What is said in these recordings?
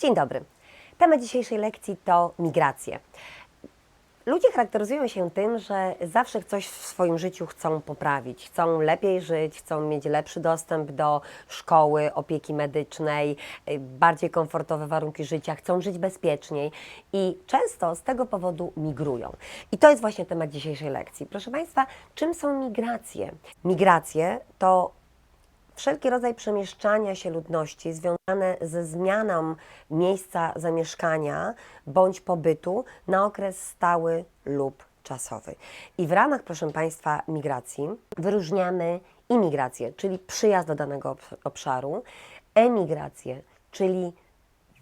Dzień dobry. Temat dzisiejszej lekcji to migracje. Ludzie charakteryzują się tym, że zawsze coś w swoim życiu chcą poprawić, chcą lepiej żyć, chcą mieć lepszy dostęp do szkoły, opieki medycznej, y, bardziej komfortowe warunki życia, chcą żyć bezpieczniej i często z tego powodu migrują. I to jest właśnie temat dzisiejszej lekcji. Proszę Państwa, czym są migracje? Migracje to wszelki rodzaj przemieszczania się ludności związane ze zmianą miejsca zamieszkania bądź pobytu na okres stały lub czasowy. I w ramach, proszę Państwa, migracji wyróżniamy imigrację, czyli przyjazd do danego obs- obszaru, emigrację, czyli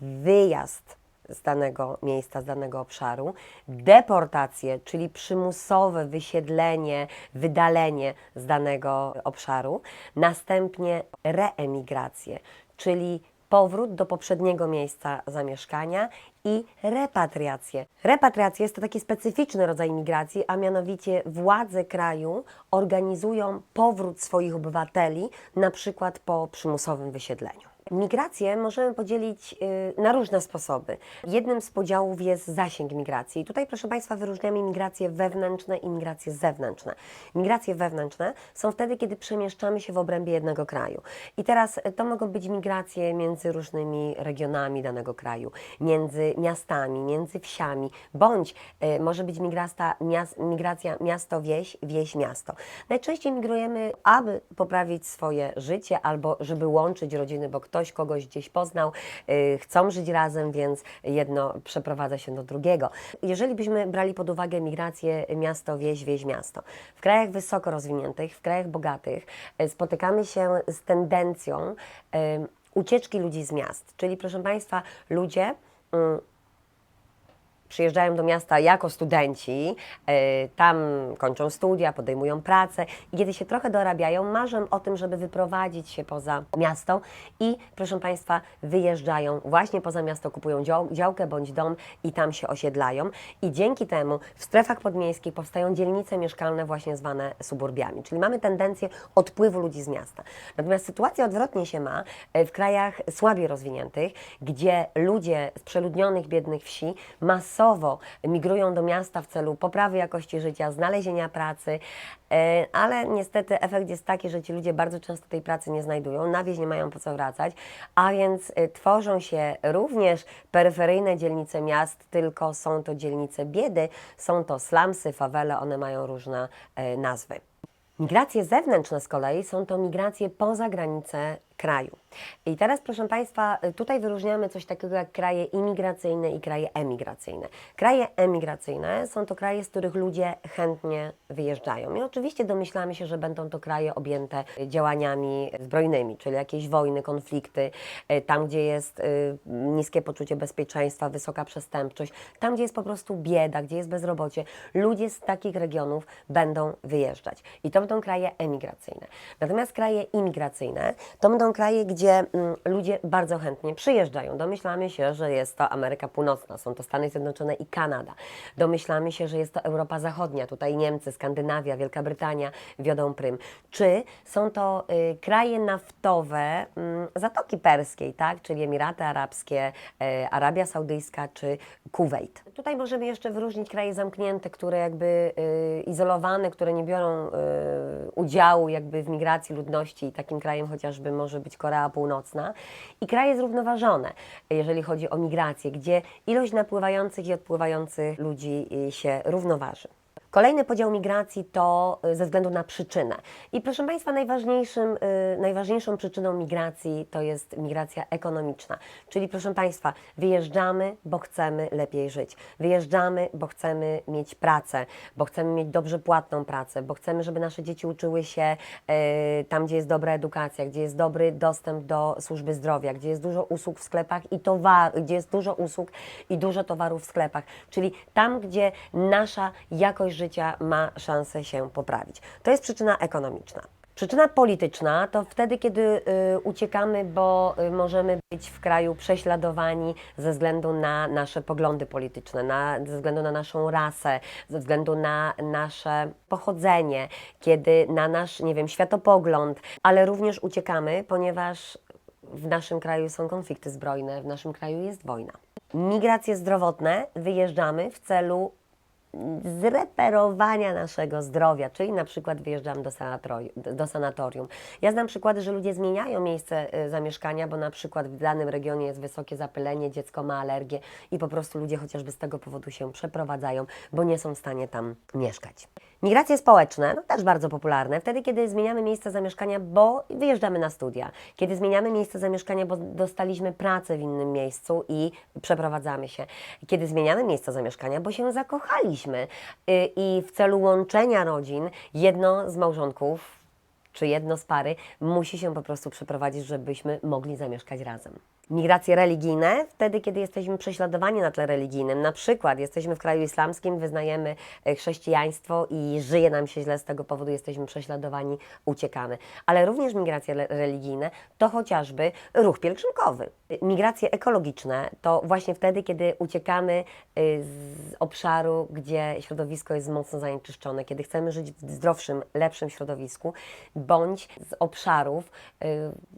wyjazd z danego miejsca, z danego obszaru, deportację, czyli przymusowe wysiedlenie, wydalenie z danego obszaru, następnie reemigrację, czyli powrót do poprzedniego miejsca zamieszkania i repatriację. Repatriacja jest to taki specyficzny rodzaj migracji, a mianowicie władze kraju organizują powrót swoich obywateli, na przykład po przymusowym wysiedleniu. Migrację możemy podzielić y, na różne sposoby. Jednym z podziałów jest zasięg migracji. I tutaj, proszę Państwa, wyróżniamy migracje wewnętrzne i migracje zewnętrzne. Migracje wewnętrzne są wtedy, kiedy przemieszczamy się w obrębie jednego kraju. I teraz y, to mogą być migracje między różnymi regionami danego kraju, między miastami, między wsiami, bądź y, może być migrasta, migracja miasto-wieś, wieś-miasto. Najczęściej migrujemy, aby poprawić swoje życie albo żeby łączyć rodziny, bo ktoś kogoś gdzieś poznał, y, chcą żyć razem, więc jedno przeprowadza się do drugiego. Jeżeli byśmy brali pod uwagę migrację miasto-wieś, wieś-miasto, w krajach wysoko rozwiniętych, w krajach bogatych y, spotykamy się z tendencją y, ucieczki ludzi z miast. Czyli proszę Państwa, ludzie mm, przyjeżdżają do miasta jako studenci, e, tam kończą studia, podejmują pracę i kiedy się trochę dorabiają, marzą o tym, żeby wyprowadzić się poza miasto i proszę Państwa, wyjeżdżają właśnie poza miasto, kupują dział, działkę bądź dom i tam się osiedlają i dzięki temu w strefach podmiejskich powstają dzielnice mieszkalne właśnie zwane suburbiami, czyli mamy tendencję odpływu ludzi z miasta. Natomiast sytuacja odwrotnie się ma e, w krajach słabiej rozwiniętych, gdzie ludzie z przeludnionych, biednych wsi masowo migrują do miasta w celu poprawy jakości życia, znalezienia pracy, e, ale niestety efekt jest taki, że ci ludzie bardzo często tej pracy nie znajdują, na wieś nie mają po co wracać, a więc e, tworzą się również peryferyjne dzielnice miast, tylko są to dzielnice biedy, są to slumsy, fawele, one mają różne e, nazwy. Migracje zewnętrzne z kolei są to migracje poza granice kraju. I teraz, proszę Państwa, tutaj wyróżniamy coś takiego jak kraje imigracyjne i kraje emigracyjne. Kraje emigracyjne są to kraje, z których ludzie chętnie wyjeżdżają. I oczywiście domyślamy się, że będą to kraje objęte działaniami zbrojnymi, czyli jakieś wojny, konflikty, e, tam gdzie jest y, niskie poczucie bezpieczeństwa, wysoka przestępczość, tam gdzie jest po prostu bieda, gdzie jest bezrobocie. Ludzie z takich regionów będą wyjeżdżać. I to będą kraje emigracyjne. Natomiast kraje imigracyjne to będą kraje, gdzie mm, ludzie bardzo chętnie przyjeżdżają. Domyślamy się, że jest to Ameryka Północna, są to Stany Zjednoczone i Kanada. Domyślamy się, że jest to Europa Zachodnia, tutaj Niemcy, Skandynawia, Wielka Brytania wiodą prym. Czy są to y, kraje naftowe mm, Zatoki Perskiej, tak? czyli Emiraty Arabskie, y, Arabia Saudyjska czy Kuwait. Tutaj możemy jeszcze wyróżnić kraje zamknięte, które jakby y, izolowane, które nie biorą y, udziału jakby w migracji ludności i takim krajem chociażby może być Korea Północna i kraje zrównoważone, jeżeli chodzi o migrację, gdzie ilość napływających i odpływających ludzi y, się równoważy. Kolejny podział migracji to y, ze względu na przyczynę. I proszę Państwa, najważniejszym, y, najważniejszą przyczyną migracji to jest migracja ekonomiczna. Czyli proszę Państwa, wyjeżdżamy, bo chcemy lepiej żyć. Wyjeżdżamy, bo chcemy mieć pracę, bo chcemy mieć dobrze płatną pracę, bo chcemy, żeby nasze dzieci uczyły się y, tam, gdzie jest dobra edukacja, gdzie jest dobry dostęp do służby zdrowia, gdzie jest dużo usług w sklepach i towar, gdzie jest dużo usług i dużo towarów w sklepach. Czyli tam, gdzie nasza jakość życia ma szansę się poprawić. To jest przyczyna ekonomiczna. Przyczyna polityczna to wtedy, kiedy y, uciekamy, bo y, możemy być w kraju prześladowani ze względu na nasze poglądy polityczne, na, ze względu na naszą rasę, ze względu na nasze pochodzenie, kiedy na nasz, nie wiem, światopogląd, ale również uciekamy, ponieważ w naszym kraju są konflikty zbrojne, w naszym kraju jest wojna. Migracje zdrowotne wyjeżdżamy w celu zreperowania naszego zdrowia, czyli na przykład wyjeżdżam do, sanatorium, do sanatorium. Ja znam przykłady, że ludzie zmieniają miejsce y, zamieszkania, bo na przykład w danym regionie jest wysokie zapylenie, dziecko ma alergię i po prostu ludzie chociażby z tego powodu się przeprowadzają, bo nie są w stanie tam mieszkać. Migracje społeczne, no też bardzo popularne, wtedy kiedy zmieniamy miejsce zamieszkania, bo wyjeżdżamy na studia, kiedy zmieniamy miejsce zamieszkania, bo dostaliśmy pracę w innym miejscu i przeprowadzamy się, kiedy zmieniamy miejsce zamieszkania, bo się zakochaliśmy y, i w celu łączenia rodzin jedno z małżonków czy jedno z pary musi się po prostu przeprowadzić, żebyśmy mogli zamieszkać razem. Migracje religijne, wtedy kiedy jesteśmy prześladowani na tle religijnym, na przykład jesteśmy w kraju islamskim, wyznajemy e, chrześcijaństwo i żyje nam się źle z tego powodu, jesteśmy prześladowani, uciekamy. Ale również migracje religijne to chociażby ruch pielgrzymkowy. Migracje ekologiczne to właśnie wtedy, kiedy uciekamy y, z obszaru, gdzie środowisko jest mocno zanieczyszczone, kiedy chcemy żyć w zdrowszym, lepszym środowisku, bądź z obszarów y,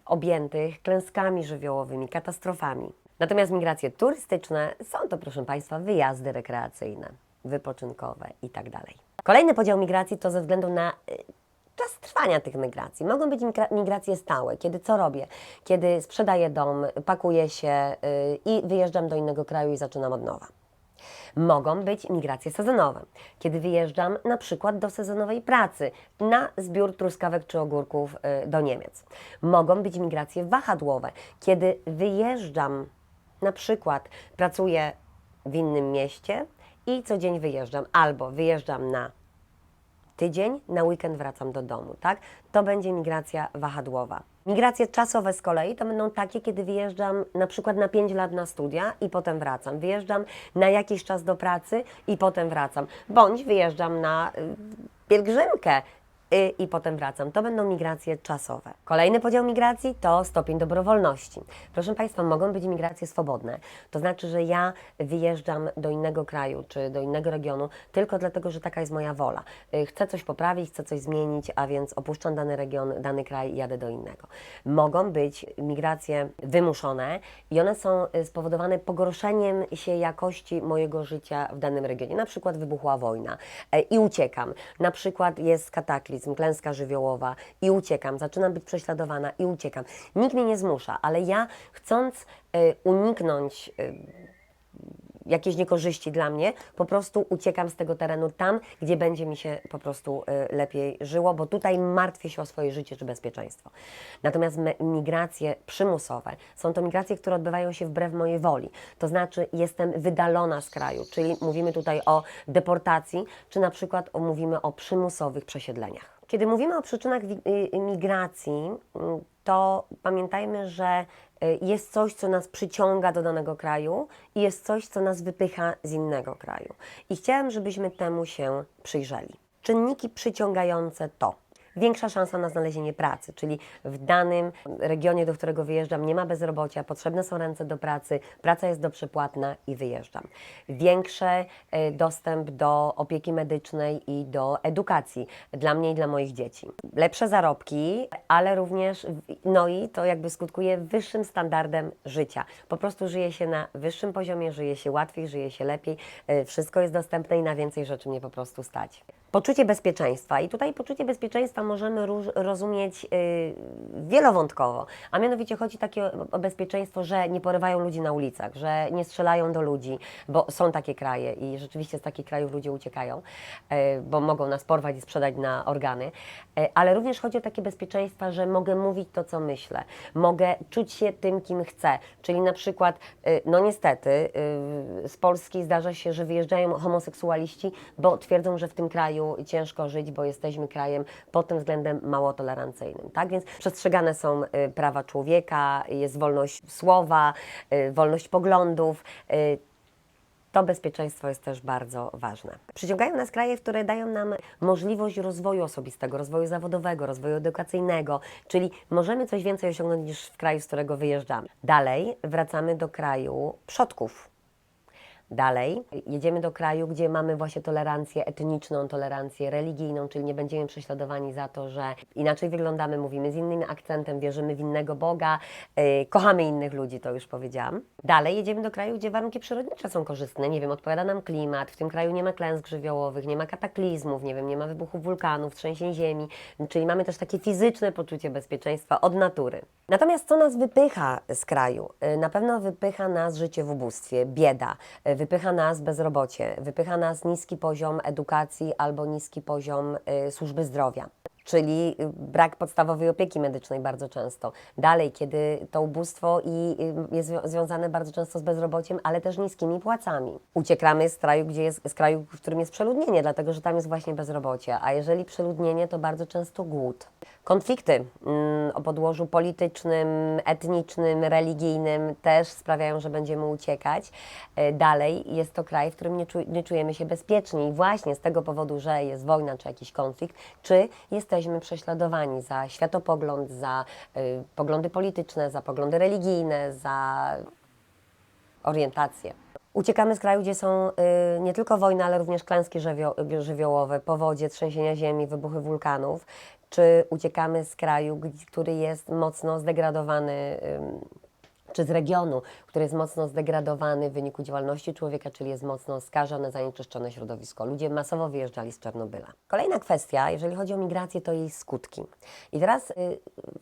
objętych klęskami żywiołowymi, katastrofami. Natomiast migracje turystyczne są to, proszę Państwa, wyjazdy rekreacyjne, wypoczynkowe itd. Kolejny podział migracji to ze względu na y, czas trwania tych migracji. Mogą być migra- migracje stałe, kiedy co robię? Kiedy sprzedaję dom, pakuję się y, i wyjeżdżam do innego kraju i zaczynam od nowa. Mogą być migracje sezonowe, kiedy wyjeżdżam na przykład do sezonowej pracy na zbiór truskawek czy ogórków y, do Niemiec. Mogą być migracje wahadłowe, kiedy wyjeżdżam na przykład pracuję w innym mieście i co dzień wyjeżdżam albo wyjeżdżam na tydzień, na weekend wracam do domu, tak? To będzie migracja wahadłowa. Migracje czasowe z kolei to będą takie, kiedy wyjeżdżam na przykład na 5 lat na studia i potem wracam. Wyjeżdżam na jakiś czas do pracy i potem wracam. Bądź wyjeżdżam na y, pielgrzymkę y, i potem wracam. To będą migracje czasowe. Kolejny podział migracji to stopień dobrowolności. Proszę Państwa, mogą być migracje swobodne. To znaczy, że ja wyjeżdżam do innego kraju czy do innego regionu tylko dlatego, że taka jest moja wola. Y, Chcę coś poprawić, chcę coś zmienić, a więc opuszczam dany region, dany kraj i jadę do innego. Mogą być migracje wymuszone i one są y, spowodowane pogorszeniem się jakości mojego życia w danym regionie. Na przykład wybuchła wojna i uciekam. Na przykład jest kataklizm, klęska żywiołowa i uciekam. Zaczynam być prześladowana i uciekam. Nikt mnie nie zmusza, ale ja chcąc y, uniknąć y, jakieś niekorzyści dla mnie, po prostu uciekam z tego terenu tam, gdzie będzie mi się po prostu y, lepiej żyło, bo tutaj martwię się o swoje życie czy bezpieczeństwo. Natomiast migracje przymusowe są to migracje, które odbywają się wbrew mojej woli. To znaczy jestem wydalona z kraju, czyli mówimy tutaj o deportacji, czy na przykład mówimy o przymusowych przesiedleniach. Kiedy mówimy o przyczynach y, migracji, mm, to pamiętajmy, że y, jest coś, co nas przyciąga do danego kraju i jest coś, co nas wypycha z innego kraju. I chciałam, żebyśmy temu się przyjrzeli. Czynniki przyciągające to większa szansa na znalezienie pracy, czyli w danym regionie, do którego wyjeżdżam, nie ma bezrobocia, potrzebne są ręce do pracy, praca jest dobrze i wyjeżdżam. Większy e, dostęp do opieki medycznej i do edukacji dla mnie i dla moich dzieci. Lepsze zarobki, ale również, no i to jakby skutkuje wyższym standardem życia. Po prostu żyje się na wyższym poziomie, żyje się łatwiej, żyje się lepiej, e, wszystko jest dostępne i na więcej rzeczy mnie po prostu stać. Poczucie bezpieczeństwa. I tutaj poczucie bezpieczeństwa możemy rozumieć y, wielowątkowo. A mianowicie chodzi takie o, bezpieczeństwo, że nie porywają ludzi na ulicach, że nie strzelają do ludzi, bo są takie kraje i rzeczywiście z takich krajów ludzie uciekają, y, bo mogą nas porwać i sprzedać na organy. Y, ale również chodzi o takie bezpieczeństwa, że mogę mówić to, co myślę. Mogę czuć się tym, kim chcę. Czyli na przykład, no niestety, z Polski zdarza się, że wyjeżdżają homoseksualiści, bo twierdzą, że w tym kraju ciężko żyć, bo jesteśmy krajem pod tym względem mało tolerancyjnym. Tak więc przestrzegane są y, prawa człowieka, jest wolność słowa, y, wolność poglądów. y, to bezpieczeństwo jest też bardzo ważne. Przyciągają nas kraje, które dają nam możliwość rozwoju osobistego, rozwoju zawodowego, rozwoju edukacyjnego, czyli możemy coś więcej osiągnąć niż w kraju, z którego wyjeżdżamy. Dalej wracamy do kraju przodków. Dalej, jedziemy do kraju, gdzie mamy właśnie tolerancję etniczną, tolerancję religijną, czyli nie będziemy prześladowani za to, że inaczej wyglądamy, mówimy z innym akcentem, wierzymy w innego Boga, yy, kochamy innych ludzi, to już powiedziałam. Dalej, jedziemy do kraju, gdzie warunki przyrodnicze są korzystne, nie wiem, odpowiada nam klimat, w tym kraju nie ma klęsk żywiołowych, nie ma kataklizmów, nie wiem, nie ma wybuchów wulkanów, trzęsień ziemi, czyli mamy też takie fizyczne poczucie bezpieczeństwa od natury. Natomiast co nas wypycha z kraju? Y, Na pewno wypycha nas życie w ubóstwie, bieda, y, wypycha nas bezrobocie, wypycha nas niski poziom edukacji albo niski poziom y, służby zdrowia. Czyli y, brak podstawowej opieki medycznej bardzo często. Dalej, kiedy to ubóstwo i y, jest zwią- związane bardzo często z bezrobociem, ale też niskimi płacami. Uciekamy z kraju, gdzie jest, z kraju, w którym jest przeludnienie, dlatego że tam jest właśnie bezrobocie. A jeżeli przeludnienie, to bardzo często głód. Konflikty mm, o podłożu politycznym, etnicznym, religijnym też sprawiają, że będziemy uciekać. E, Dalej jest to kraj, w którym nie, czu- nie czujemy się bezpieczni i właśnie z tego powodu, że jest wojna czy jakiś konflikt, czy jesteśmy prześladowani za światopogląd, za y, poglądy polityczne, za poglądy religijne, za orientację. Uciekamy z kraju, gdzie są y, nie tylko wojny, ale również klęski żywio- żywiołowe, powodzie, trzęsienia ziemi, wybuchy wulkanów, czy uciekamy z kraju, który jest mocno zdegradowany, ym, czy z regionu, który jest mocno zdegradowany w wyniku działalności człowieka, czyli jest mocno skażone, zanieczyszczone środowisko. Ludzie masowo wyjeżdżali z Czarnobyla. Kolejna kwestia, jeżeli chodzi o migrację, to jej skutki. I teraz y,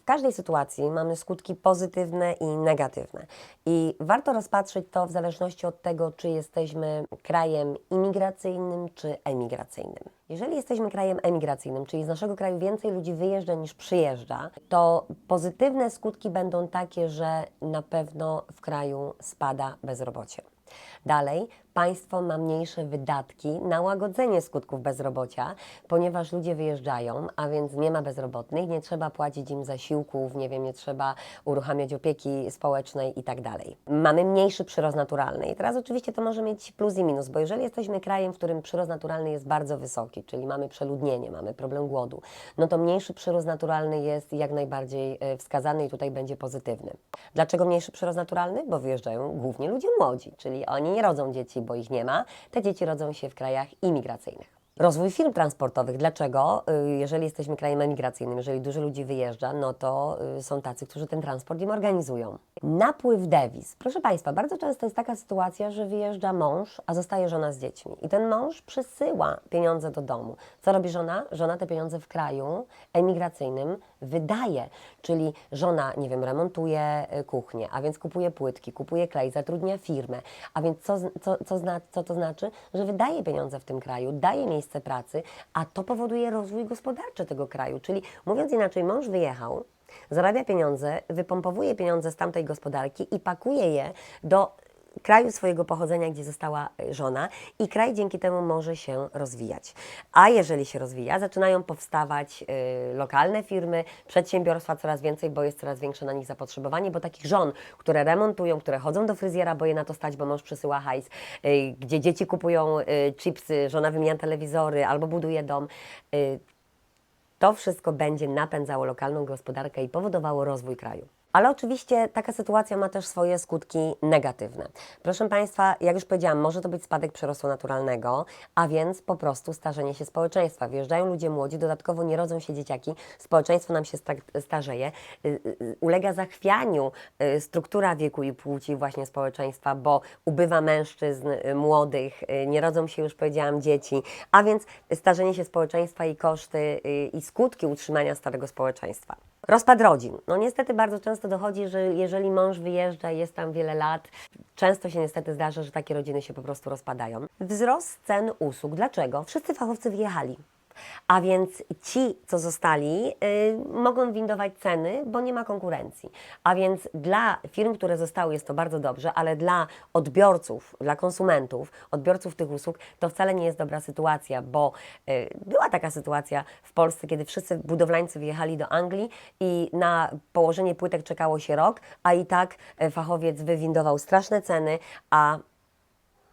w każdej sytuacji mamy skutki pozytywne i negatywne. I warto rozpatrzeć to w zależności od tego, czy jesteśmy krajem imigracyjnym, czy emigracyjnym. Jeżeli jesteśmy krajem emigracyjnym, czyli z naszego kraju więcej ludzi wyjeżdża niż przyjeżdża, to pozytywne skutki będą takie, że na pewno w kraju spada bezrobocie. Dalej, państwo ma mniejsze wydatki na łagodzenie skutków bezrobocia, ponieważ ludzie wyjeżdżają, a więc nie ma bezrobotnych, nie trzeba płacić im zasiłków, nie wiem, nie trzeba uruchamiać opieki społecznej i tak dalej. Mamy mniejszy przyrost naturalny i teraz oczywiście to może mieć plus i minus, bo jeżeli jesteśmy krajem, w którym przyrost naturalny jest bardzo wysoki, czyli mamy przeludnienie, mamy problem głodu, no to mniejszy przyrost naturalny jest jak najbardziej e, wskazany i tutaj będzie pozytywny. Dlaczego mniejszy przyrost naturalny? Bo wyjeżdżają głównie ludzie młodzi, czyli oni nie rodzą dzieci, bo ich nie ma. Te dzieci rodzą się w krajach imigracyjnych. Rozwój firm transportowych. Dlaczego? Y, Jeżeli jesteśmy krajem emigracyjnym, jeżeli dużo ludzi wyjeżdża, no to y, są tacy, którzy ten transport im organizują. Napływ dewiz. Proszę Państwa, bardzo często jest taka sytuacja, że wyjeżdża mąż, a zostaje żona z dziećmi. I ten mąż przysyła pieniądze do domu. Co robi żona? Żona te pieniądze w kraju emigracyjnym wydaje. Czyli żona, nie wiem, remontuje y, kuchnię, a więc kupuje płytki, kupuje klej, zatrudnia firmę. A więc co, co, co, zna, co to znaczy? Że wydaje pieniądze w tym kraju, daje miejsce pracy, a to powoduje rozwój gospodarczy tego kraju. Czyli mówiąc inaczej, mąż wyjechał, zarabia pieniądze, wypompowuje pieniądze z tamtej gospodarki i pakuje je do kraju swojego pochodzenia, gdzie została y, żona i kraj dzięki temu może się rozwijać. A jeżeli się rozwija, zaczynają powstawać y, lokalne firmy, przedsiębiorstwa coraz więcej, bo jest coraz większe na nich zapotrzebowanie, bo takich żon, które remontują, które chodzą do fryzjera, bo je na to stać, bo mąż przysyła hajs, y, gdzie dzieci kupują y, chipsy, żona wymienia telewizory albo buduje dom, y, to wszystko będzie napędzało lokalną gospodarkę i powodowało rozwój kraju. Ale oczywiście taka sytuacja ma też swoje skutki negatywne. Proszę Państwa, jak już powiedziałam, może to być spadek przyrostu naturalnego, a więc po prostu starzenie się społeczeństwa. Wjeżdżają ludzie młodzi, dodatkowo nie rodzą się dzieciaki, społeczeństwo nam się sta- starzeje, y, y, ulega zachwianiu y, struktura wieku i płci właśnie społeczeństwa, bo ubywa mężczyzn młodych, nie rodzą się już, powiedziałam, dzieci, a więc starzenie się społeczeństwa i koszty i skutki utrzymania starego społeczeństwa. Rozpad rodzin. No niestety bardzo często dochodzi, że jeżeli mąż wyjeżdża jest tam wiele lat, często się niestety zdarza, że takie rodziny się po prostu rozpadają. Wzrost cen usług. Dlaczego? Wszyscy fachowcy wyjechali. A więc ci, co zostali, y, mogą windować ceny, bo nie ma konkurencji. A więc dla firm, które zostały, jest to bardzo dobrze, ale dla odbiorców, dla konsumentów, odbiorców tych usług, to wcale nie jest dobra sytuacja, bo y, była taka sytuacja w Polsce, kiedy wszyscy budowlańcy wyjechali do Anglii i na położenie płytek czekało się rok, a i tak y, fachowiec wywindował straszne ceny, a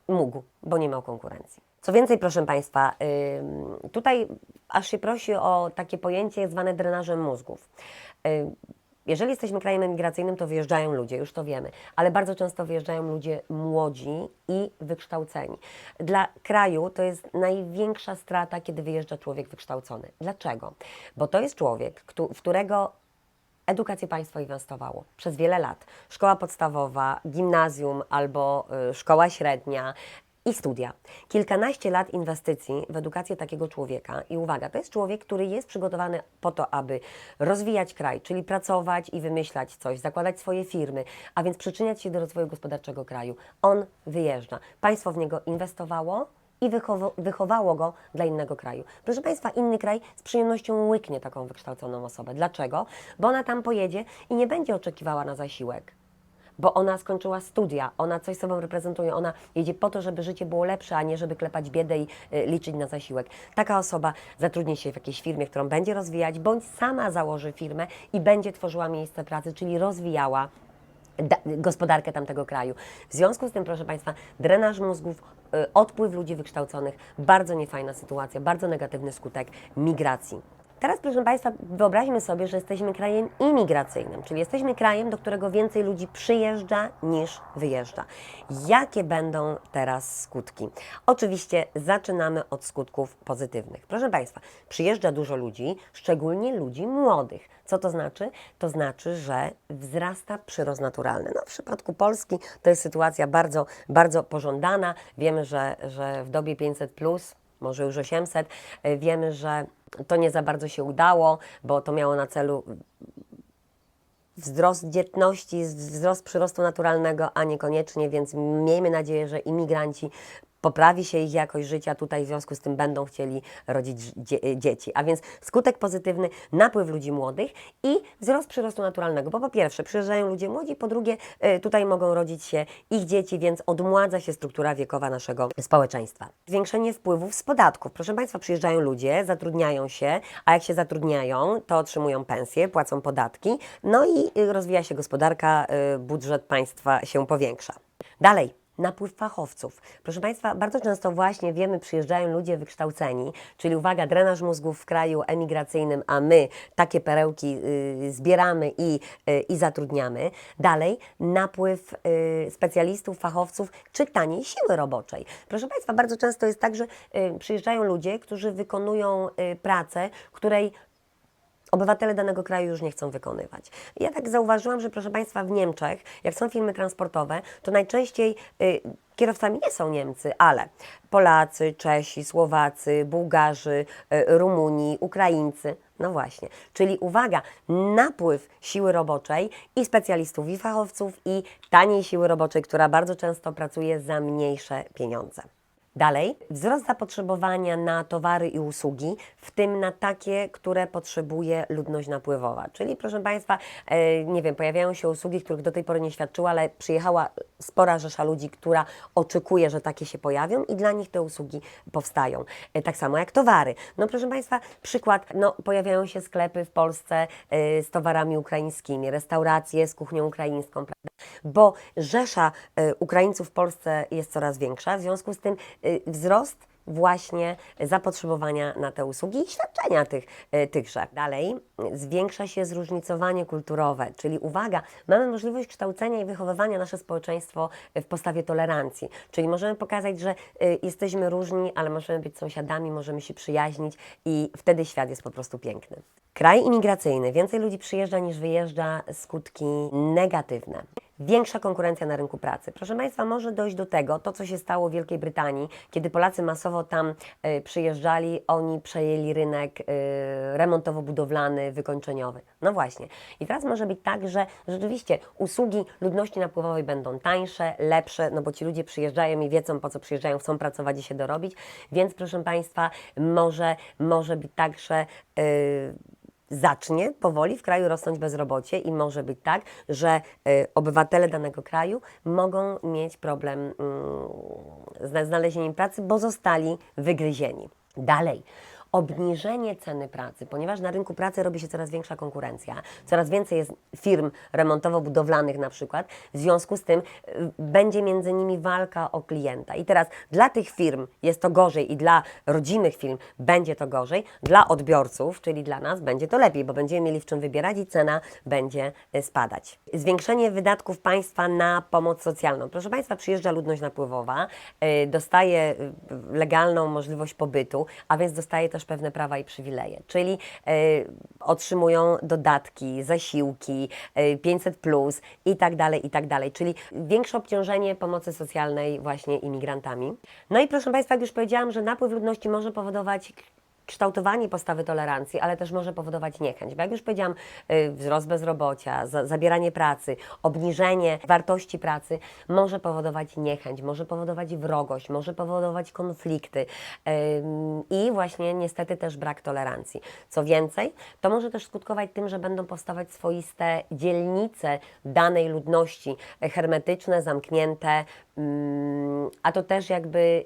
mógł, bo nie miał konkurencji. Co więcej, proszę Państwa, tutaj aż się prosi o takie pojęcie zwane drenażem mózgów. Jeżeli jesteśmy krajem emigracyjnym, to wyjeżdżają ludzie, już to wiemy, ale bardzo często wyjeżdżają ludzie młodzi i wykształceni. Dla kraju to jest największa strata, kiedy wyjeżdża człowiek wykształcony. Dlaczego? Bo to jest człowiek, w którego edukację państwo inwestowało przez wiele lat. Szkoła podstawowa, gimnazjum albo y, szkoła średnia i studia. Kilkanaście lat inwestycji w edukację takiego człowieka. I uwaga, to jest człowiek, który jest przygotowany po to, aby rozwijać kraj, czyli pracować i wymyślać coś, zakładać swoje firmy, a więc przyczyniać się do rozwoju gospodarczego kraju. On wyjeżdża. Państwo w niego inwestowało, i wychowało go dla innego kraju. Proszę Państwa, inny kraj z przyjemnością łyknie taką wykształconą osobę. Dlaczego? Bo ona tam pojedzie i nie będzie oczekiwała na zasiłek. Bo ona skończyła studia, ona coś sobą reprezentuje, ona jedzie po to, żeby życie było lepsze, a nie żeby klepać biedę i y, liczyć na zasiłek. Taka osoba zatrudni się w jakiejś firmie, którą będzie rozwijać, bądź sama założy firmę i będzie tworzyła miejsce pracy, czyli rozwijała da, gospodarkę tamtego kraju. W związku z tym, proszę Państwa, drenaż mózgów, y, odpływ ludzi wykształconych, bardzo niefajna sytuacja, bardzo negatywny skutek migracji. Teraz, proszę Państwa, wyobraźmy sobie, że jesteśmy krajem imigracyjnym, czyli jesteśmy krajem, do którego więcej ludzi przyjeżdża niż wyjeżdża. Jakie będą teraz skutki? Oczywiście zaczynamy od skutków pozytywnych. Proszę Państwa, przyjeżdża dużo ludzi, szczególnie ludzi młodych. Co to znaczy? To znaczy, że wzrasta przyrost naturalny. No, w przypadku Polski to jest sytuacja bardzo, bardzo pożądana. Wiemy, że, że w dobie 500 plus może już 800. y, Wiemy, że to nie za bardzo się udało, bo to miało na celu wzrost dzietności, wzrost przyrostu naturalnego, a niekoniecznie, więc miejmy nadzieję, że imigranci poprawi się ich jakość życia tutaj, w związku z tym będą chcieli rodzić dzie- dzieci. A więc skutek pozytywny, napływ ludzi młodych i wzrost przyrostu naturalnego. Bo po pierwsze przyjeżdżają ludzie młodzi, po drugie y, tutaj mogą rodzić się ich dzieci, więc odmładza się struktura wiekowa naszego społeczeństwa. Zwiększenie wpływów z podatków. Proszę Państwa, przyjeżdżają ludzie, zatrudniają się, a jak się zatrudniają, to otrzymują pensje, płacą podatki, no i y, rozwija się gospodarka, y, budżet państwa się powiększa. Dalej. Napływ fachowców. Proszę Państwa, bardzo często właśnie wiemy, przyjeżdżają ludzie wykształceni, czyli uwaga, drenaż mózgów w kraju emigracyjnym, a my takie perełki y, zbieramy i, y, i zatrudniamy. Dalej, napływ y, specjalistów, fachowców czy taniej siły roboczej. Proszę Państwa, bardzo często jest tak, że y, przyjeżdżają ludzie, którzy wykonują y, pracę, której obywatele danego kraju już nie chcą wykonywać. Ja tak zauważyłam, że proszę Państwa, w Niemczech, jak są firmy transportowe, to najczęściej y, kierowcami nie są Niemcy, ale Polacy, Czesi, Słowacy, Bułgarzy, y, Rumuni, Ukraińcy. No właśnie, czyli uwaga, napływ siły roboczej i specjalistów, i fachowców, i taniej siły roboczej, która bardzo często pracuje za mniejsze pieniądze. Dalej, wzrost zapotrzebowania na towary i usługi, w tym na takie, które potrzebuje ludność napływowa. Czyli, proszę Państwa, e, nie wiem, pojawiają się usługi, których do tej pory nie świadczyła, ale przyjechała spora rzesza ludzi, która oczekuje, że takie się pojawią i dla nich te usługi powstają. E, tak samo jak towary. No, proszę Państwa, przykład, no, pojawiają się sklepy w Polsce e, z towarami ukraińskimi, restauracje z kuchnią ukraińską, prawda? bo rzesza Ukraińców w Polsce jest coraz większa, w związku z tym wzrost właśnie zapotrzebowania na te usługi i świadczenia tych, e, tychże. Dalej zwiększa się zróżnicowanie kulturowe, czyli uwaga, mamy możliwość kształcenia i wychowywania nasze społeczeństwo w postawie tolerancji, czyli możemy pokazać, że e, jesteśmy różni, ale możemy być sąsiadami, możemy się przyjaźnić i wtedy świat jest po prostu piękny. Kraj imigracyjny, więcej ludzi przyjeżdża niż wyjeżdża, skutki negatywne. Większa konkurencja na rynku pracy. Proszę Państwa, może dojść do tego, to co się stało w Wielkiej Brytanii, kiedy Polacy masowo tam e, przyjeżdżali, oni przejęli rynek e, remontowo-budowlany, wykończeniowy. No właśnie. I teraz może być tak, że rzeczywiście usługi ludności napływowej będą tańsze, lepsze, no bo ci ludzie przyjeżdżają i wiedzą po co przyjeżdżają, chcą pracować i się dorobić, więc proszę Państwa, może, może być tak, że e, zacznie powoli w kraju rosnąć bezrobocie i może być tak, że y, obywatele danego kraju mogą mieć problem mm, z znalezieniem pracy, bo zostali wygryzieni. Dalej. Obniżenie ceny pracy, ponieważ na rynku pracy robi się coraz większa konkurencja, coraz więcej jest firm remontowo-budowlanych na przykład, w związku z tym y, będzie między nimi walka o klienta. I teraz dla tych firm jest to gorzej i dla rodzimych firm będzie to gorzej, dla odbiorców, czyli dla nas będzie to lepiej, bo będziemy mieli w czym wybierać i cena będzie y, spadać. Zwiększenie wydatków państwa na pomoc socjalną. Proszę Państwa, przyjeżdża ludność napływowa, y, dostaje legalną możliwość pobytu, a więc dostaje też pewne prawa i przywileje, czyli y, otrzymują dodatki, zasiłki, y, 500 plus i tak dalej, i tak dalej, czyli większe obciążenie pomocy socjalnej właśnie imigrantami. No i proszę Państwa, jak już powiedziałam, że napływ ludności może powodować kształtowanie postawy tolerancji, ale też może powodować niechęć. Bo jak już powiedziałam, y, wzrost bezrobocia, za, zabieranie pracy, obniżenie wartości pracy może powodować niechęć, może powodować wrogość, może powodować konflikty i właśnie niestety też brak tolerancji. Co więcej, to może też skutkować tym, że będą powstawać swoiste dzielnice danej ludności, e, hermetyczne, zamknięte, a to też jakby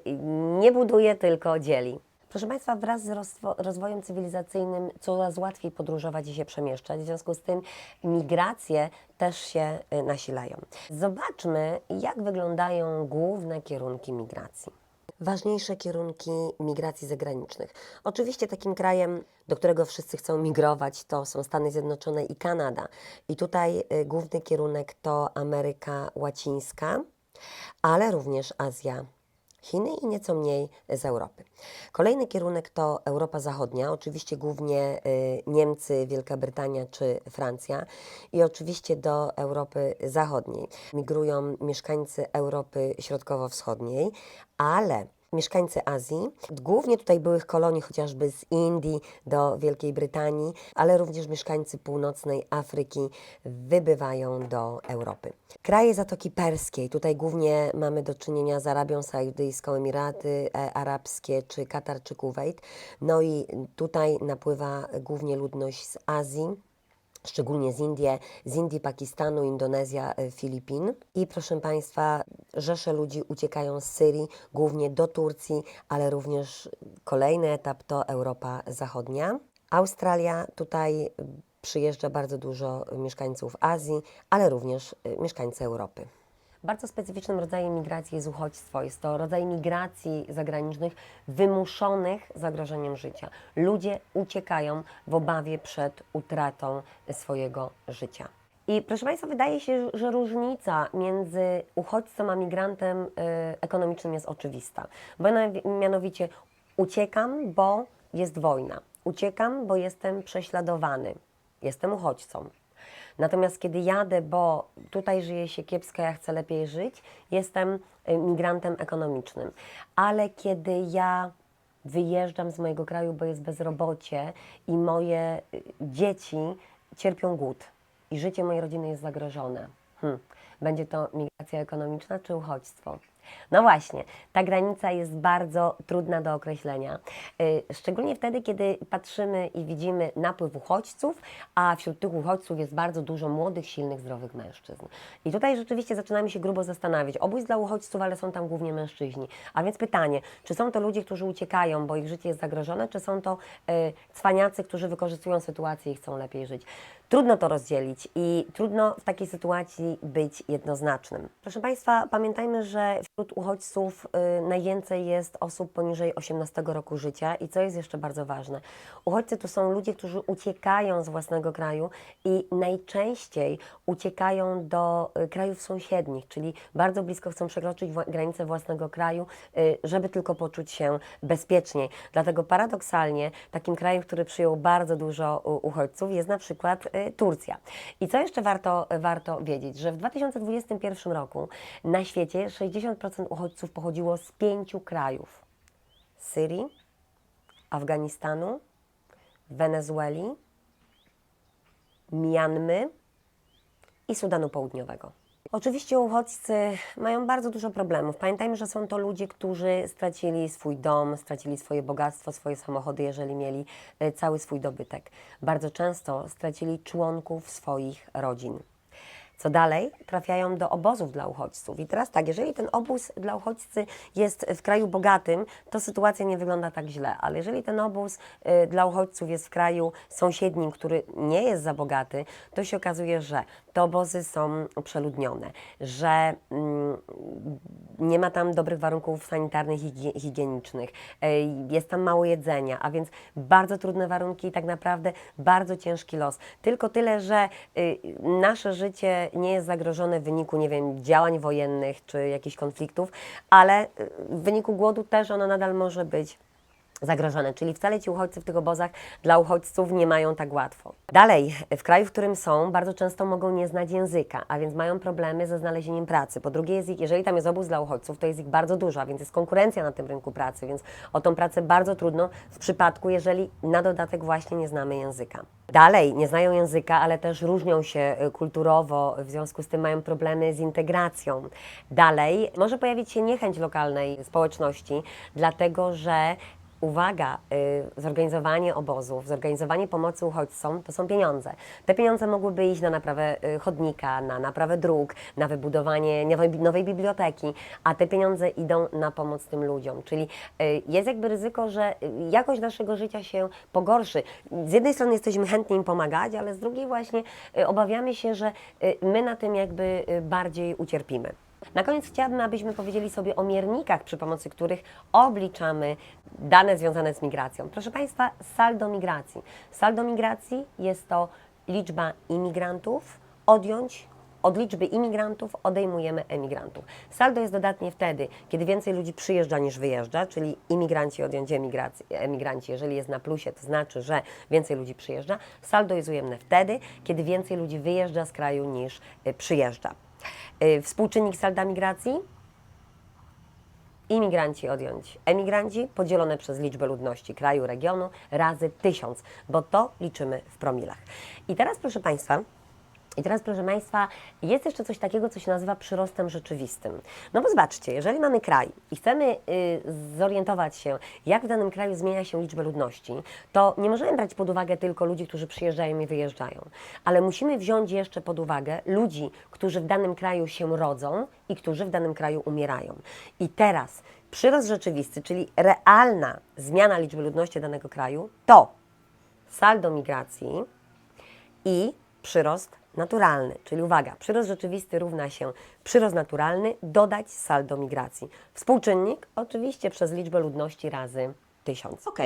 nie buduje, tylko dzieli. Proszę Państwa, wraz z rozwo- rozwojem cywilizacyjnym coraz łatwiej podróżować i się przemieszczać, w związku z tym migracje też się y, nasilają. Zobaczmy, jak wyglądają główne kierunki migracji. Ważniejsze kierunki migracji zagranicznych. Oczywiście takim krajem, do którego wszyscy chcą migrować, to są Stany Zjednoczone i Kanada. I tutaj y, główny kierunek to Ameryka Łacińska, ale również Azja Chiny i nieco mniej z Europy. Kolejny kierunek to Europa Zachodnia, oczywiście głównie y, Niemcy, Wielka Brytania czy Francja i oczywiście do Europy Zachodniej. Migrują mieszkańcy Europy Środkowo-Wschodniej, ale mieszkańcy Azji, głównie tutaj byłych kolonii, chociażby z Indii do Wielkiej Brytanii, ale również mieszkańcy północnej Afryki wybywają do Europy. Kraje Zatoki Perskiej, tutaj głównie mamy do czynienia z Arabią Saudyjską, Emiraty e, Arabskie, czy Katar, czy Kuwait. No i tutaj napływa głównie ludność z Azji, szczególnie z Indii, z Indii, Pakistanu, Indonezja, y, Filipin. I proszę Państwa, rzesze ludzi uciekają z Syrii, głównie do Turcji, ale również kolejny etap to Europa Zachodnia. Australia, tutaj y, przyjeżdża bardzo dużo mieszkańców Azji, ale również y, mieszkańcy Europy. Bardzo specyficznym rodzajem migracji jest uchodźstwo. Jest to rodzaj migracji zagranicznych wymuszonych zagrożeniem życia. Ludzie uciekają w obawie przed utratą swojego życia. I proszę Państwa, wydaje się, że różnica między uchodźcą a migrantem y, ekonomicznym jest oczywista. Bo mianowi- mianowicie uciekam, bo jest wojna. Uciekam, bo jestem prześladowany. Jestem uchodźcą. Natomiast kiedy jadę, bo tutaj żyje się kiepsko, ja chcę lepiej żyć, jestem y, migrantem ekonomicznym. Ale kiedy ja wyjeżdżam z mojego kraju, bo jest bezrobocie i moje y, dzieci cierpią głód i życie mojej rodziny jest zagrożone, hmm. będzie to migracja ekonomiczna czy uchodźstwo? No właśnie, ta granica jest bardzo trudna do określenia. Y, Szczególnie wtedy, kiedy patrzymy i widzimy napływ uchodźców, a wśród tych uchodźców jest bardzo dużo młodych, silnych, zdrowych mężczyzn. I tutaj rzeczywiście zaczynamy się grubo zastanawiać. Obóz dla uchodźców, ale są tam głównie mężczyźni. A więc pytanie, czy są to ludzie, którzy uciekają, bo ich życie jest zagrożone, czy są to y, cwaniacy, którzy wykorzystują sytuację i chcą lepiej żyć? Trudno to rozdzielić i trudno w takiej sytuacji być jednoznacznym. Proszę Państwa, pamiętajmy, że wśród uchodźców y, najwięcej jest osób poniżej 18 roku życia i co jest jeszcze bardzo ważne, uchodźcy to są ludzie, którzy uciekają z własnego kraju i najczęściej uciekają do y, krajów sąsiednich, czyli bardzo blisko chcą przekroczyć granicę własnego kraju, y, żeby tylko poczuć się bezpieczniej. Dlatego paradoksalnie takim krajem, który przyjął bardzo dużo uchodźców jest na przykład Turcja. I co jeszcze warto, warto wiedzieć, że w 2021 roku na świecie 60% uchodźców pochodziło z pięciu krajów. Syrii, Afganistanu, Wenezueli, Mianmy i Sudanu Południowego. Oczywiście uchodźcy mają bardzo dużo problemów. Pamiętajmy, że są to ludzie, którzy stracili swój dom, stracili swoje bogactwo, swoje samochody, jeżeli mieli e, cały swój dobytek. Bardzo często stracili członków swoich rodzin. Co dalej? Trafiają do obozów dla uchodźców. I teraz tak, jeżeli ten obóz dla uchodźcy jest w kraju bogatym, to sytuacja nie wygląda tak źle, ale jeżeli ten obóz y, dla uchodźców jest w kraju sąsiednim, który nie jest za bogaty, to się okazuje, że te obozy są przeludnione, że mm, nie ma tam dobrych warunków sanitarnych, higie- higienicznych, ej, jest tam mało jedzenia, a więc bardzo trudne warunki i tak naprawdę bardzo ciężki los. Tylko tyle, że y, nasze życie nie jest zagrożone w wyniku, nie wiem, działań wojennych czy jakichś konfliktów, ale y, w wyniku głodu też ono nadal może być zagrożone, czyli wcale ci uchodźcy w tych obozach dla uchodźców nie mają tak łatwo. Dalej, w kraju, w którym są, bardzo często mogą nie znać języka, a więc mają problemy ze znalezieniem pracy. Po drugie, jest ich, jeżeli tam jest obóz dla uchodźców, to jest ich bardzo dużo, a więc jest konkurencja na tym rynku pracy, więc o tą pracę bardzo trudno w przypadku, jeżeli na dodatek właśnie nie znamy języka. Dalej, nie znają języka, ale też różnią się y, kulturowo, w związku z tym mają problemy z integracją. Dalej, może pojawić się niechęć lokalnej społeczności, dlatego że Uwaga, y, zorganizowanie obozów, zorganizowanie pomocy uchodźcom to są pieniądze. Te pieniądze mogłyby iść na naprawę y, chodnika, na naprawę dróg, na wybudowanie nowej, nowej biblioteki, a te pieniądze idą na pomoc tym ludziom. Czyli y, jest jakby ryzyko, że y, jakość naszego życia się pogorszy. Z jednej strony jesteśmy chętni im pomagać, ale z drugiej właśnie y, obawiamy się, że y, my na tym jakby y, bardziej ucierpimy. Na koniec chciałabym, abyśmy powiedzieli sobie o miernikach, przy pomocy których obliczamy dane związane z migracją. Proszę Państwa, saldo migracji. Saldo migracji jest to liczba imigrantów odjąć od liczby imigrantów odejmujemy emigrantów. Saldo jest dodatnie wtedy, kiedy więcej ludzi przyjeżdża niż wyjeżdża, czyli imigranci odjąć emigranci. Jeżeli jest na plusie, to znaczy, że więcej ludzi przyjeżdża. Saldo jest ujemne wtedy, kiedy więcej ludzi wyjeżdża z kraju niż y, przyjeżdża. Y, Współczynnik salda migracji imigranci odjąć emigranci podzielone przez liczbę ludności kraju, regionu razy tysiąc, bo to liczymy w promilach. I teraz proszę Państwa, i teraz, proszę Państwa, jest jeszcze coś takiego, co się nazywa przyrostem rzeczywistym. No bo zobaczcie, jeżeli mamy kraj i chcemy y, zorientować się, jak w danym kraju zmienia się liczba ludności, to nie możemy brać pod uwagę tylko ludzi, którzy przyjeżdżają i wyjeżdżają, ale musimy wziąć jeszcze pod uwagę ludzi, którzy w danym kraju się rodzą i którzy w danym kraju umierają. I teraz przyrost rzeczywisty, czyli realna zmiana liczby ludności danego kraju, to saldo migracji i przyrost naturalny. Czyli uwaga, przyrost rzeczywisty równa się przyrost naturalny dodać saldo migracji. Współczynnik oczywiście przez liczbę ludności razy tysiąc. Ok,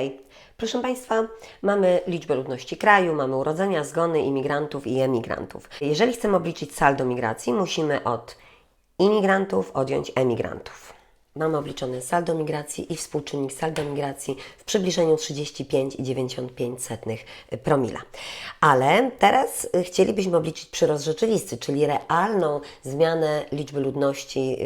proszę Państwa, mamy liczbę ludności kraju, mamy urodzenia, zgony imigrantów i emigrantów. Jeżeli chcemy obliczyć saldo migracji, musimy od imigrantów odjąć emigrantów. Mamy obliczone saldo migracji i współczynnik saldo migracji w przybliżeniu 35,95 promila. Ale teraz y, chcielibyśmy obliczyć przyrost rzeczywisty, czyli realną zmianę liczby ludności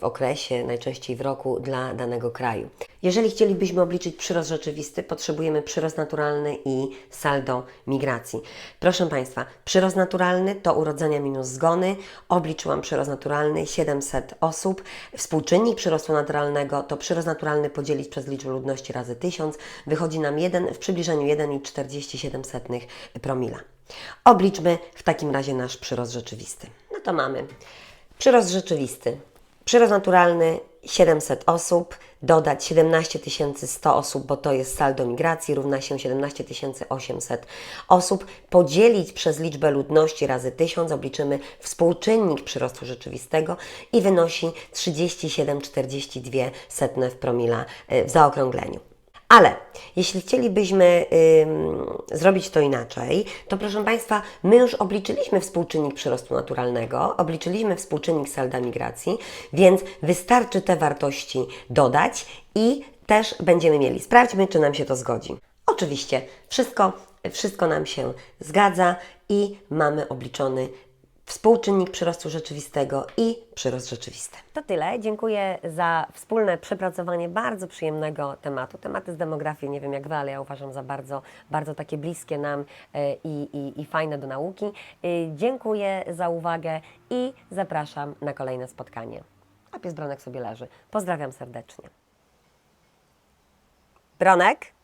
w okresie, najczęściej w roku dla danego kraju. Jeżeli chcielibyśmy obliczyć przyrost rzeczywisty, potrzebujemy przyrost naturalny i saldo migracji. Proszę Państwa, przyrost naturalny to urodzenia minus zgony. Obliczyłam przyrost naturalny 700 osób. Współczynnik przyrostu naturalnego to przyrost naturalny podzielić przez liczbę ludności razy 1000. Wychodzi nam 1 w przybliżeniu 1,47 promila. Obliczmy w takim razie nasz przyrost rzeczywisty. No to mamy przyrost rzeczywisty. Przyrost naturalny 700 osób, dodać 17 100 osób, bo to jest saldo migracji, równa się 17 800 osób, podzielić przez liczbę ludności razy 1000, obliczymy współczynnik przyrostu rzeczywistego i wynosi 37,42 w promila y, w zaokrągleniu. Ale jeśli chcielibyśmy ym, zrobić to inaczej, to proszę Państwa, my już obliczyliśmy współczynnik przyrostu naturalnego, obliczyliśmy współczynnik salda migracji, więc wystarczy te wartości dodać i też będziemy mieli. Sprawdźmy, czy nam się to zgodzi. Oczywiście, wszystko, wszystko nam się zgadza i mamy obliczony współczynnik przyrostu rzeczywistego i przyrost rzeczywisty. To tyle. Dziękuję za wspólne przepracowanie bardzo przyjemnego tematu. Tematy z demografii, nie wiem jak Wy, ale ja uważam za bardzo, bardzo takie bliskie nam e, i, i, i fajne do nauki. E, Dziękuję za uwagę i zapraszam na kolejne spotkanie. A pies Bronek sobie leży. Pozdrawiam serdecznie. Bronek?